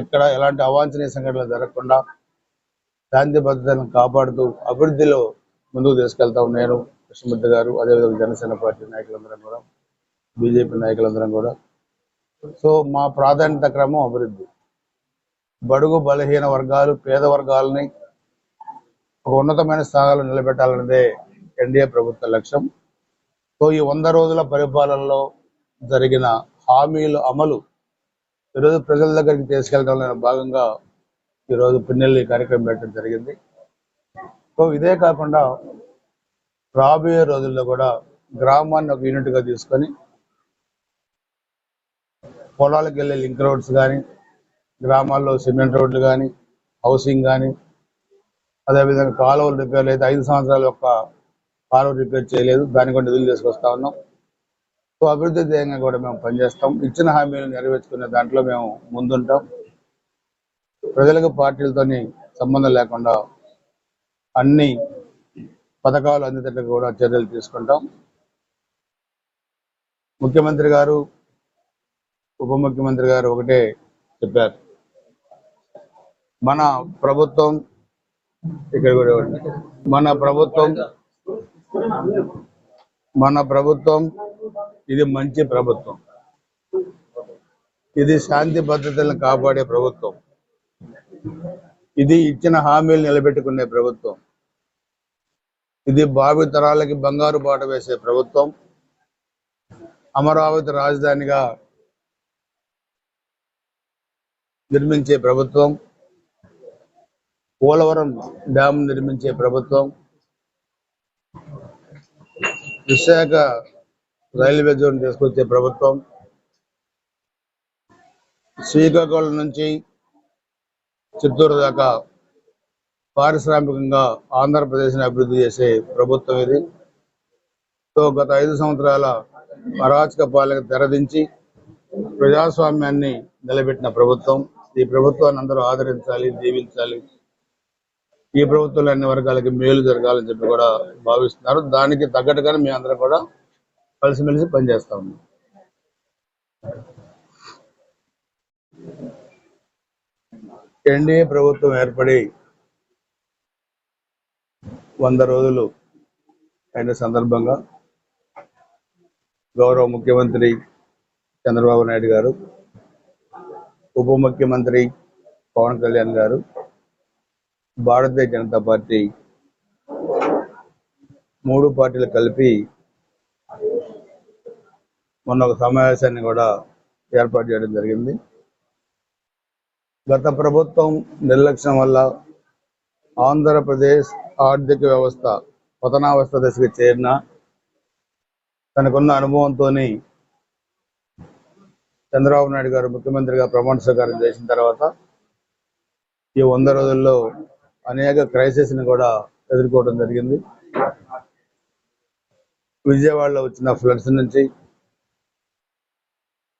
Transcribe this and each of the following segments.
ఎక్కడ ఎలాంటి అవాంఛనీయ సంఘటనలు జరగకుండా శాంతి భద్రతను కాపాడుతూ అభివృద్ధిలో ముందుకు తీసుకెళ్తాం నేను కృష్ణమూర్తి గారు అదేవిధంగా జనసేన పార్టీ నాయకులందరం కూడా బీజేపీ నాయకులందరం కూడా. సో మా ప్రాధాన్యత క్రమం అభివృద్ధి. బడుగు బలహీన వర్గాలు పేద వర్గాలని ఒక ఉన్నతమైన స్థానాలు నిలబెట్టాలన్నదే ఎన్డీఏ ప్రభుత్వ లక్ష్యం. సో ఈ వంద రోజుల పరిపాలనలో జరిగిన హామీలు అమలు ఈరోజు ప్రజల దగ్గరికి తీసుకెళ్ళడంలో భాగంగా ఈరోజు పిన్నెల్లి కార్యక్రమం పెట్టడం జరిగింది. సో ఇదే కాకుండా రాబోయే రోజుల్లో కూడా గ్రామాన్ని ఒక యూనిట్గా తీసుకొని పొలాలకు వెళ్ళే లింక్ రోడ్స్ కానీ గ్రామాల్లో సిమెంట్ రోడ్లు కానీ హౌసింగ్ కానీ అదేవిధంగా కాలువలు రిపేర్ అయితే ఐదు సంవత్సరాలు ఒక కాలువ రిపేర్ చేయలేదు దాని కూడా నిధులు తీసుకొస్తా ఉన్నాం. సో అభివృద్ధి ధ్యేయంగా కూడా మేము పనిచేస్తాం. ఇచ్చిన హామీలు నెరవేర్చుకునే దాంట్లో మేము ముందుంటాం. ప్రజలకు పార్టీలతోని సంబంధం లేకుండా అన్ని పథకాలు అందేటట్టు కూడా చర్యలు తీసుకుంటాం. ముఖ్యమంత్రి గారు ఉప ముఖ్యమంత్రి గారు ఒకటే చెప్పారు. మన ప్రభుత్వం ఇక్కడ కూడా మన ప్రభుత్వం మన ప్రభుత్వం ఇది మంచి ప్రభుత్వం. ఇది శాంతి భద్రతలను కాపాడే ప్రభుత్వం. ఇది ఇచ్చిన హామీలు నిలబెట్టుకునే ప్రభుత్వం. ఇది భావి తరాలకి బంగారు బాట వేసే ప్రభుత్వం. అమరావతి రాజధానిగా నిర్మించే ప్రభుత్వం. పోలవరం డ్యామ్ నిర్మించే ప్రభుత్వం. విశాఖ రైల్వే జోన్ తీసుకొచ్చే ప్రభుత్వం శ్రీకాకుళం నుంచి చిత్తూరు దాకా పారిశ్రామికంగా ఆంధ్రప్రదేశ్ని అభివృద్ధి చేసే ప్రభుత్వం ఇది. సో గత ఐదు సంవత్సరాల అరాచక పాలక తెరదించి ప్రజాస్వామ్యాన్ని నిలబెట్టిన ప్రభుత్వం. ఈ ప్రభుత్వాన్ని అందరూ ఆదరించాలి దీవించాలి. ఈ ప్రభుత్వంలో అన్ని వర్గాలకి మేలు జరగాలని చెప్పి కూడా భావిస్తున్నారు. దానికి తగ్గట్టుగానే మేము అందరం కూడా కలిసిమెలిసి పనిచేస్తా ఉన్నాం. ఎన్డీఏ ప్రభుత్వం ఏర్పడి వంద రోజులు అయిన సందర్భంగా గౌరవ ముఖ్యమంత్రి చంద్రబాబు నాయుడు గారు ఉప ముఖ్యమంత్రి పవన్ కళ్యాణ్ గారు భారతీయ జనతా పార్టీ మూడు పార్టీలు కలిపి మొన్న ఒక సమావేశాన్ని కూడా ఏర్పాటు చేయడం జరిగింది. గత ప్రభుత్వం నిర్లక్ష్యం వల్ల ఆంధ్రప్రదేశ్ ఆర్థిక వ్యవస్థ పతనావస్థ దశకు చేరిన తనకున్న అనుభవంతో చంద్రబాబు నాయుడు గారు ముఖ్యమంత్రిగా ప్రమాణ స్వీకారం చేసిన తర్వాత ఈ వంద రోజుల్లో అనేక క్రైసిస్ని కూడా ఎదుర్కోవడం జరిగింది. విజయవాడలో వచ్చిన ఫ్లడ్స్ నుంచి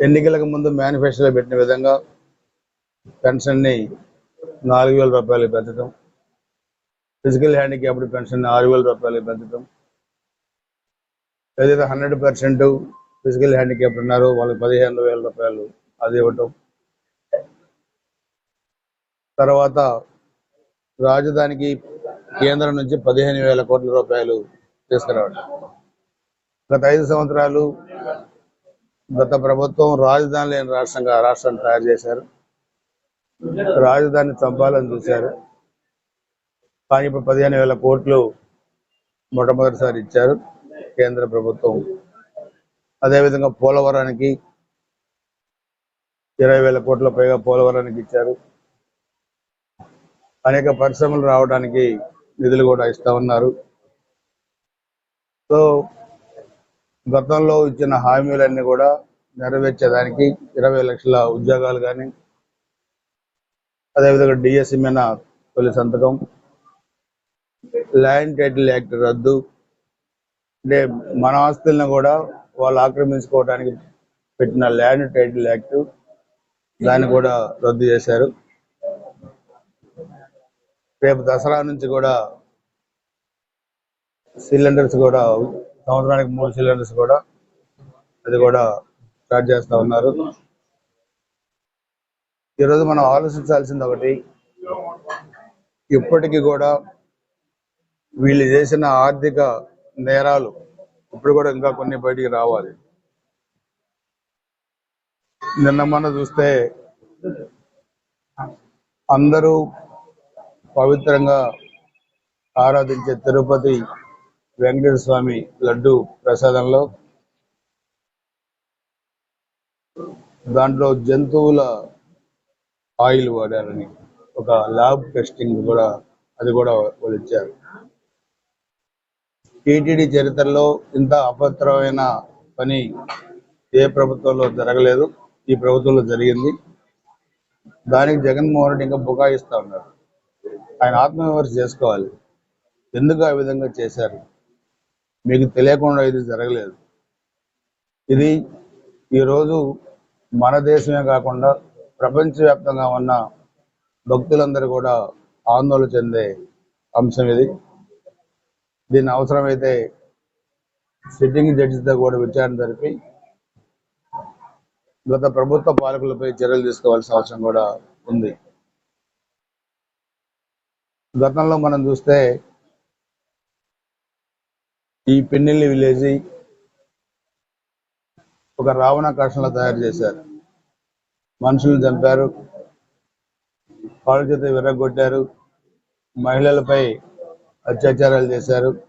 ఎన్నికలకు ముందు మేనిఫెస్టోలో పెట్టిన విధంగా పెన్షన్ని నాలుగు వేల రూపాయలు పెంచడం ఫిజికల్ హ్యాండిక్యాప్డ్ పెన్షన్ ఆరు వేల రూపాయలు పెంచడం ఏదైతే హండ్రెడ్ పర్సెంట్ ఫిజికల్ హ్యాండిక్యాప్డ్ ఉన్నారో వాళ్ళకి పదిహేను వేల రూపాయలు అది ఇవ్వటం తర్వాత రాజధానికి కేంద్రం నుంచి పదిహేను వేల కోట్ల రూపాయలు తీసుకురావడం గత ఐదు సంవత్సరాలు గత ప్రభుత్వం రాజధాని లేని రాష్ట్రంగా రాష్ట్రాన్ని తయారు చేశారు. రాజధాని చంపాలని చూశారు. కానీ ఇప్పుడు పదిహేను వేల కోట్లు మొట్టమొదటిసారి ఇచ్చారు కేంద్ర ప్రభుత్వం. అదేవిధంగా పోలవరానికి ఇరవై వేల కోట్ల పైగా పోలవరానికి ఇచ్చారు. అనేక పరిశ్రమలు రావడానికి నిధులు కూడా ఇస్తా ఉన్నారు. సో గతంలో ఇచ్చిన హామీలన్నీ కూడా నెరవేర్చేదానికి ఇరవై లక్షల ఉద్యోగాలు కానీ అదేవిధంగా డిఎస్సి మీద తొలి సంతకం ల్యాండ్ టైటిల్ యాక్ట్ రద్దు అంటే మన ఆస్తులను కూడా వాళ్ళు ఆక్రమించుకోవడానికి పెట్టిన ల్యాండ్ టైటిల్ యాక్ట్ దాన్ని కూడా రద్దు చేశారు. రేపు దసరా నుంచి కూడా సిలిండర్స్ కూడా సంవత్సరానికి మూడు సిలిండర్స్ కూడా అది కూడా స్టార్ట్ చేస్తా ఉన్నారు. ఈరోజు మనం ఆలోచించాల్సింది ఒకటి ఇప్పటికీ కూడా వీళ్ళు చేసిన ఆర్థిక నేరాలు ఇప్పుడు కూడా ఇంకా కొన్ని బయటికి రావాలి. నిన్న మొన్న చూస్తే అందరూ పవిత్రంగా ఆరాధించే తిరుపతి వెంకటేశ్వర స్వామి లడ్డు ప్రసాదంలో దాంట్లో జంతువుల ఆయిల్ వాడారని ఒక ల్యాబ్ టెస్టింగ్ కూడా అది కూడా వాళ్ళు ఇచ్చారు టీటీడీ చరిత్రలో ఇంత అపవిత్రమైన పని ఏ ప్రభుత్వంలో జరగలేదు ఈ ప్రభుత్వంలో జరిగింది. దానికి జగన్మోహన్ రెడ్డి ఇంకా బుకాయిస్తా ఉన్నారు. ఆయన ఆత్మవిమర్శ చేసుకోవాలి. ఎందుకు ఆ విధంగా చేశారు? మీకు తెలియకుండా ఇది జరగలేదు. ఇది ఈరోజు మన దేశమే కాకుండా ప్రపంచవ్యాప్తంగా ఉన్న భక్తులందరూ కూడా ఆందోళన చెందే అంశం ఇది. దీని అవసరమైతే సిట్టింగ్ జడ్జితో కూడా విచారణ జరిపి గత ప్రభుత్వ పాలకులపై చర్యలు తీసుకోవాల్సిన అవసరం కూడా ఉంది. గతంలో మనం చూస్తే ఈ పెన్నెల్లి విలేజ్ ఒక రావణ తయారు చేశారు. మనుషులను చంపారు. కాళ్ళ చేత విరగొట్టారు మహిళలపై అత్యాచారాలు చేశారు.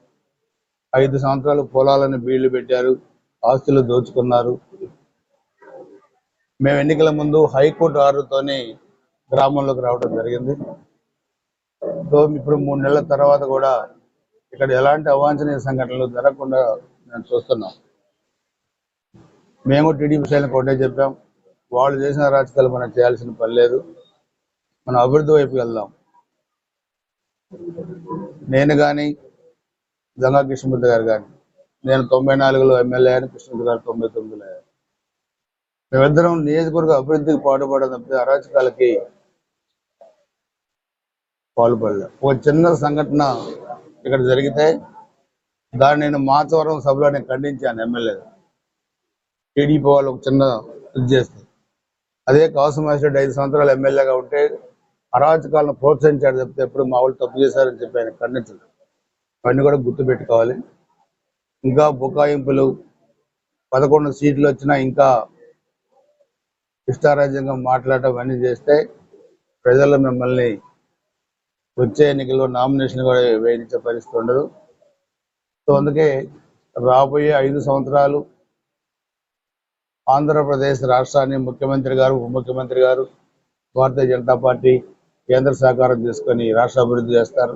ఐదు సంవత్సరాలు పొలాలను బీళ్ళు పెట్టారు. ఆస్తులు దోచుకున్నారు. మేము ఎన్నికల ముందు హైకోర్టు ఆర్డర్తోని గ్రామంలోకి రావడం జరిగింది. ఇప్పుడు మూడు నెలల తర్వాత కూడా ఇక్కడ ఎలాంటి అవాంఛనీయ సంఘటనలు జరగకుండా మేము చూస్తున్నాం. మేము టీడీపీ శైలిని ఒకటే చెప్పాం. వాళ్ళు చేసిన రాజకీయాలు మనం చేయాల్సిన పని లేదు. మనం అభివృద్ధి వైపు వెళ్దాం. నేను కానీ గంగా కృష్ణమూర్తి గారు కానీ నేను తొంభై నాలుగులో ఎమ్మెల్యే అని కృష్ణమూర్తి గారు తొంభై తొమ్మిదిలో మేమిద్దరం నియోజకవర్గ అభివృద్ధికి పాటుపడడం తప్పితే అరాచకాలకి పాల్పడలేదు ఒక చిన్న సంఘటన ఇక్కడ జరిగితే దాన్ని నేను మాచవరం సభలో నేను ఖండించాను ఎమ్మెల్యే. టీడీపీ వాళ్ళు ఒక చిన్న ఇది అదే కాసుమారెడ్డి ఐదు సంవత్సరాలు ఎమ్మెల్యేగా ఉంటే అరాచకాలను ప్రోత్సహించాడు చెప్తే ఎప్పుడు మా వాళ్ళు తప్పు చేశారని చెప్పి ఆయన ఖండించలేదు అవన్నీ కూడా గుర్తుపెట్టుకోవాలి. ఇంకా బుకాయింపులు పదకొండు సీట్లు వచ్చినా ఇంకా ఇష్టారాజ్యంగా మాట్లాడటం అవన్నీ చేస్తే ప్రజలు మిమ్మల్ని వచ్చే ఎన్నికల్లో నామినేషన్ కూడా వేయించే పరిస్థితి ఉండదు. సో అందుకే రాబోయే ఐదు సంవత్సరాలు ఆంధ్రప్రదేశ్ రాష్ట్రాన్ని ముఖ్యమంత్రి గారు ఉప ముఖ్యమంత్రి గారు భారతీయ జనతా పార్టీ కేంద్ర సహకారం తీసుకొని రాష్ట్ర అభివృద్ధి చేస్తారు.